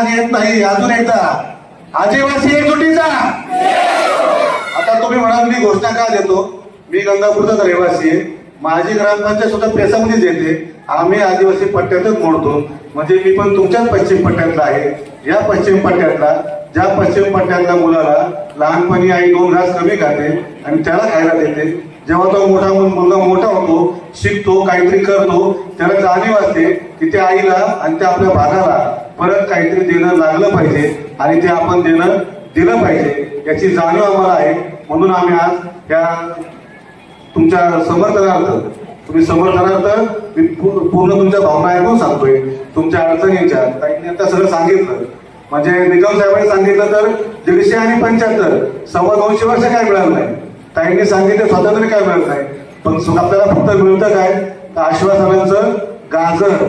राग येत नाही अजून एकदा. आदिवासी एकजुटीचा. आता तुम्ही म्हणाल मी घोषणा का देतो? मी गंगापूरचा रहिवासी आहे. माझी ग्रामपंचायत सुद्धा पेसामध्येच येते. आम्ही आदिवासी पट्ट्यातच मोडतो. म्हणजे मी पण तुमच्याच पश्चिम पट्ट्यातला आहे. या पश्चिम पट्ट्यातला ज्या पश्चिम पट्ट्यातल्या मुलाला लहानपणी आई दोन घास कमी खाते आणि त्याला खायला देते. जेव्हा तो मोठा मुलगा मोठा होतो शिकतो काहीतरी करतो त्याला जाणीव असते की त्या आईला आणि त्या आपल्या भागाला परत काहीतरी देणं लागलं पाहिजे आणि ते आपण देणं दिलं पाहिजे याची जाणीव आम्हाला आहे. म्हणून आम्ही आज या तुमच्या समर्थनार्थ तुम्ही समर्थनार्थ मी पूर्ण तुमच्या भावना ऐकून सांगतोय. तुमच्या अडचणींच्या ताईंनी आता सगळं सांगितलं. म्हणजे निगम साहेबांनी सांगितलं तर दीडशे आणि पंच्याहत्तर सव्वा दोनशे वर्ष काय मिळालं नाही. ताईंनी सांगितलं स्वातंत्र्य काय मिळत नाही. पण आपल्याला फक्त मिळतं काय? तर आश्वासनांचं गाजर.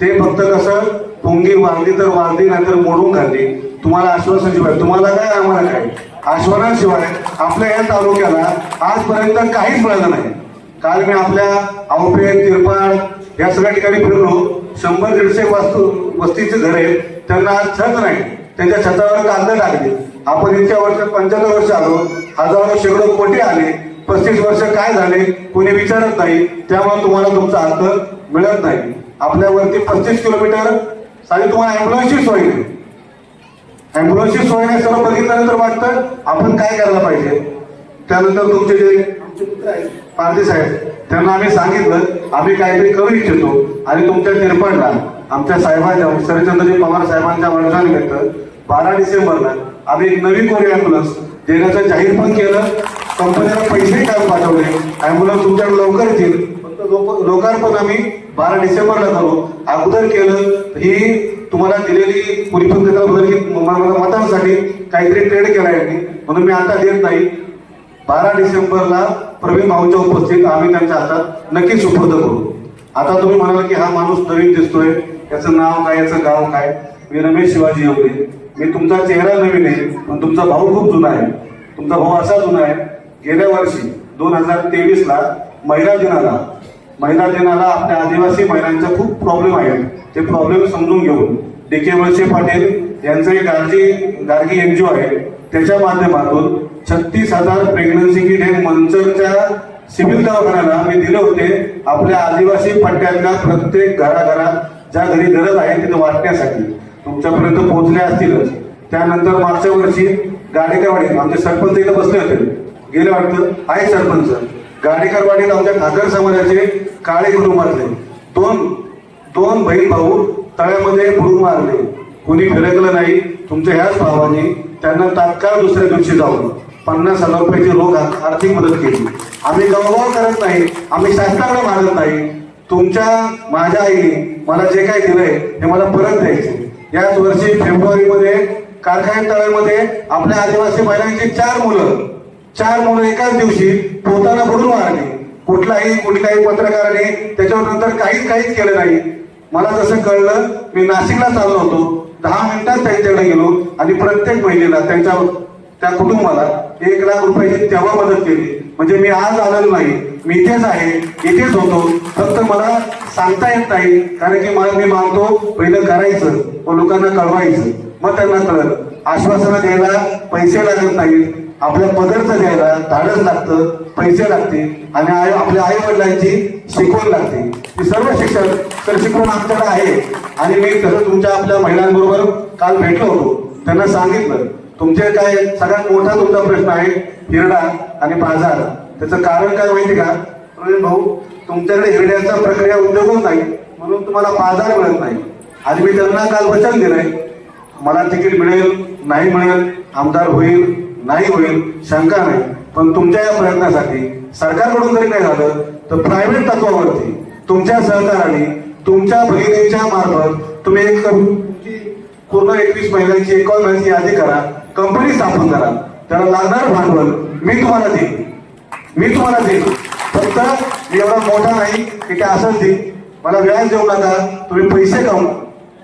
ते फक्त कसं? पोंगी वांदी तर वांदी नाहीतर मोडून खाल्ली. तुम्हाला आश्वासन शिवाय तुम्हाला काय आम्हाला काय? आश्वासनाशिवाय आपल्या या तालुक्याला आजपर्यंत काहीच मिळालं नाही. काल मी आपल्या आवपेट तिरपाड या सगळ्या ठिकाणी फिरलो. शंभर दीडशे वास्तू वस्तीचे घर. आहेत त्यांना आज छत नाही. त्यांच्या छतावर कागद टाकले आपण इतक्या वर्ष पंच्याहत्तर वर्ष आलो हजारो शेकडो कोटी आले पस्तीस वर्ष काय झाले कोणी विचारत नाही त्यामुळे तुम्हाला तुमचा हक्क मिळत नाही. आपल्यावरती पस्तीस किलोमीटर साधी तुम्हाला अँब्युलन्सची सोय नाही अँब्युलन्सची सोय नाही सर्व बघितल्यानंतर वाटतं आपण काय करायला पाहिजे? त्यानंतर तुमचे जे आमचे आहेत, पारधी साहेब त्यांना आम्ही सांगितलं आम्ही काहीतरी करू इच्छितो आणि तुमच्या तिरपडला आमच्या साहेबांच्या शरदचंद्रजी पवार साहेबांच्या वर्षानिमित्त बारा डिसेंबरला आम्ही एक नवीन कोरी अँब्युलन्स देण्याचं जाहीर पण केलं. कंपनीला पैसेही काम पाठवले? अँब्युलन्स तुमच्याकडे लवकर येतील. फक्त लोकार्पण आम्ही बारा डिसेंबरला करू. अगोदर केलं ही तुम्हाला दिलेली परिपत्रकाबद्दल मतांसाठी काहीतरी ट्रेड केला यांनी. म्हणून मी आता देत नाही. बारा डिसेंबरला प्रवीण भाऊच्या उपस्थित आम्ही त्यांच्या हातात नक्की सुपूर्द करू. आता तुम्ही म्हणाल की हा माणूस नवीन दिसतोय. याचं नाव काय याचं गाव काय? मी रमेश शिवाजी एवढे मी तुमचा चेहरा नवीन आहे पण तुमचा भाऊ खूप जुना आहे. तुमचा भाऊ असा जुना आहे गेल्या वर्षी दोन हजार तेवीसला महिला दिनाला महिला दिनाला आपल्या आदिवासी महिलांचा खूप प्रॉब्लेम आहेत ते प्रॉब्लेम समजून घेऊन डी के वळसे पाटील यांचं एक गार्गी गार्गी ओ आहे. त्याच्या माध्यमातून छत्तीस हजार प्रेग्नन्सी किट हे मंचरच्या सिव्हिल दवाखान्याला मी दिले होते. आपल्या आदिवासी पट्ट्यातल्या प्रत्येक घराघरात ज्या घरी गरज आहे तिथे वाटण्यासाठी. तुमच्यापर्यंत पोहोचले असतीलच. त्यानंतर मागच्या वर्षी गाडेकरवाडीत आमचे सरपंच इथं बसले होते. गेले वाटतं? आहे सरपंच. गाडेकरवाडीत आमच्या ठाकर समाजाचे काळे कुटुंबातले दोन दोन बहीण भाऊ तळ्यामध्ये बुडून मारले. कुणी फिरकलं नाही. तुमच्या ह्याच भावाने त्यांना तात्काळ दुसऱ्या दिवशी जाऊन पन्नास हजार रुपयाची रोख आर्थिक मदत केली. आम्ही गवगाव करत नाही. आम्ही शासनाकडे मागत नाही. तुमच्या माझ्या आईने मला जे काही दिलंय हे मला परत द्यायचं याच वर्षी फेब्रुवारीमध्ये कारखाने तळ्यामध्ये आपल्या आदिवासी महिलांची चार मुलं चार मुलं एकाच दिवशी पोताना पडून मारली. कुठलाही कुठल्याही पत्रकाराने त्याच्यावर नंतर काहीच काहीच केलं नाही. मला जसं कळलं मी नाशिकला चाललो होतो. दहा मिनिटात त्यांच्याकडे गेलो आणि प्रत्येक महिलेला त्यांच्या त्या कुटुंबाला एक लाख रुपयाची तेव्हा मदत केली. म्हणजे मी आज आलेलो नाही मी इथेच आहे इथेच होतो. फक्त मला सांगता येत नाही कारण की मला मी मानतो पहिलं करायचं व लोकांना कळवायचं. मग त्यांना कळलं. आश्वासनं द्यायला पैसे लागत नाहीत आपल्या पदार्थ द्यायला धाडस लागतं पैसे लागते आणि आई आपल्या आई वडिलांची शिकवण लागते. ही सर्व शिक्षण तर शिकवण आमच्याकडे आहे. आणि मी तसं तुमच्या आपल्या महिलांबरोबर काल भेटलो होतो. त्यांना सांगितलं तुमचे काय सगळ्यात मोठा तुमचा प्रश्न आहे हिरडा आणि बाजार त्याचं कारण काय माहिती का? प्रवीण भाऊ तुमच्याकडे हिरड्याचा प्रक्रिया उद्योगच नाही म्हणून तुम्हाला बाजार मिळत नाही. आणि मी त्यांना काल वचन दिलंय. मला तिकीट मिळेल नाही मिळेल आमदार होईल नाही होईल शंका नाही. पण तुमच्या या प्रयत्नासाठी सरकारकडून जरी नाही झालं तर प्रायव्हेट तत्वावरती तुमच्या सहकाराने तुमच्या भगिनीच्या मार्फत तुम्ही एक पूर्ण एकवीस महिन्यांची एकावन्न महिन्याची यादी करा. कंपनी स्थापन करा. त्याला लागणार भांडवल मी तुम्हाला देईन. मी तुम्हाला देईन. फक्त मी एवढा मोठा नाही की काय असंच देईन. मला व्याज देऊ नका तुम्ही पैसे कमवा.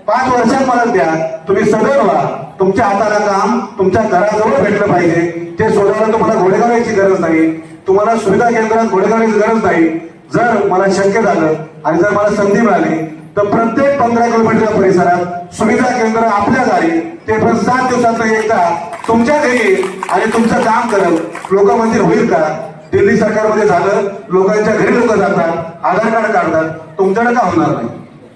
पाच वर्षात मला द्या तुम्ही सदर व्हा. तुमच्या हाताला काम तुमच्या घराजवळ भेटलं पाहिजे. ते सोडायला तुम्हाला घोडेगावायची गरज नाही. तुम्हाला सुविधा केंद्रात घोडेगावायची गरज नाही. जर मला शक्य झालं आणि जर मला संधी मिळाली तर प्रत्येक पंधरा किलोमीटरच्या परिसरात सुविधा केंद्र आपल्या दारी ते पण सात दिवसात एकदा तुमच्या घरी येईल आणि तुमचं काम करत लोक मंदिर होईल का? दिल्ली सरकारमध्ये झालं लोकांच्या घरी लोक जातात आधार कार्ड काढतात. तुमच्याकडे का होणार नाही?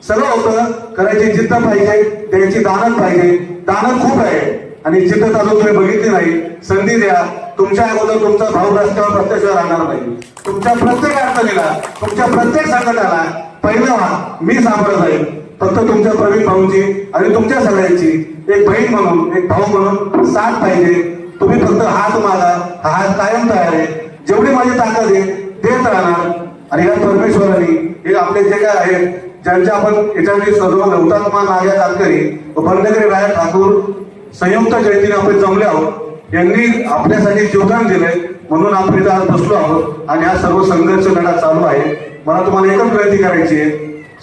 सगळं होतं करायची जिद्द पाहिजे त्यांची दानत पाहिजे. दानत खूप आहे आणि जिद्द अजून तुम्ही बघितली नाही. संधी द्या. तुमच्या अगोदर तुमचा भाऊ रस्त्यावर प्रत्यक्ष राहणार नाही. तुमच्या प्रत्येक अडचणीला तुमच्या प्रत्येक संकटाला पहिलं मी सामोरं जाईल फक्त तुमच्या प्रवीण भाऊंची आणि तुमच्या सगळ्यांची एक बहीण म्हणून एक भाऊ म्हणून साथ पाहिजे. तुम्ही फक्त हात मागा हा हात कायम तयार आहे. जेवढी माझी ताकद आहे देत राहणार. आणि या परमेश्वरांनी हे आपले जे काय आहेत ज्यांच्या आपण याच्यामध्ये सजवलं हुतात्मा नाग्या तातकरी व बंडकरी राया ठाकूर संयुक्त जयंतीने आपण जमले आहोत. यांनी आपल्यासाठी योगदान दिलंय म्हणून आपण इथं आज बसलो आहोत. आणि हा सर्व संघर्ष लढा चालू आहे. मला तुम्हाला एकच विनंती करायची आहे.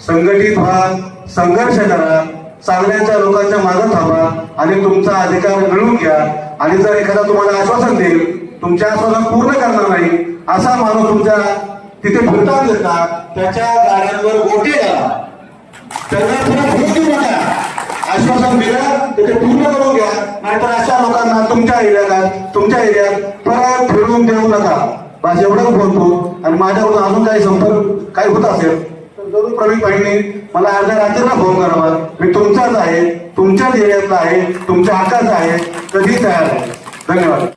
संघटित व्हा संघर्ष करा. चांगल्याच्या लोकांच्या मागे थांबा आणि तुमचा अधिकार मिळवून घ्या. आणि जर एखादा तुम्हाला आश्वासन देईल तुमच्या आश्वासन पूर्ण करणार नाही असा माणूस तुमच्या तिथे फिरताना देता त्याच्या गाड्यांवर गोटे घाला. त्यांना पुन्हा फिरून नका आश्वासन दिलं तिथे ते पूर्ण करून घ्या. नाहीतर अशा लोकांना तुमच्या एरियात तुमच्या एरियात परत फिरून देऊ नका. बस एवढंच बोलतो. आणि माझ्याकडून अजून काही संपर्क काही होत असेल तर प्रवीण भाईने मला अर्ध्या रात्रीला फोन करावा. मी तुमचाच आहे तुमच्याच एरियातला आहे तुमच्या हक्काचा आहे कधी तयार आहे धन्यवाद.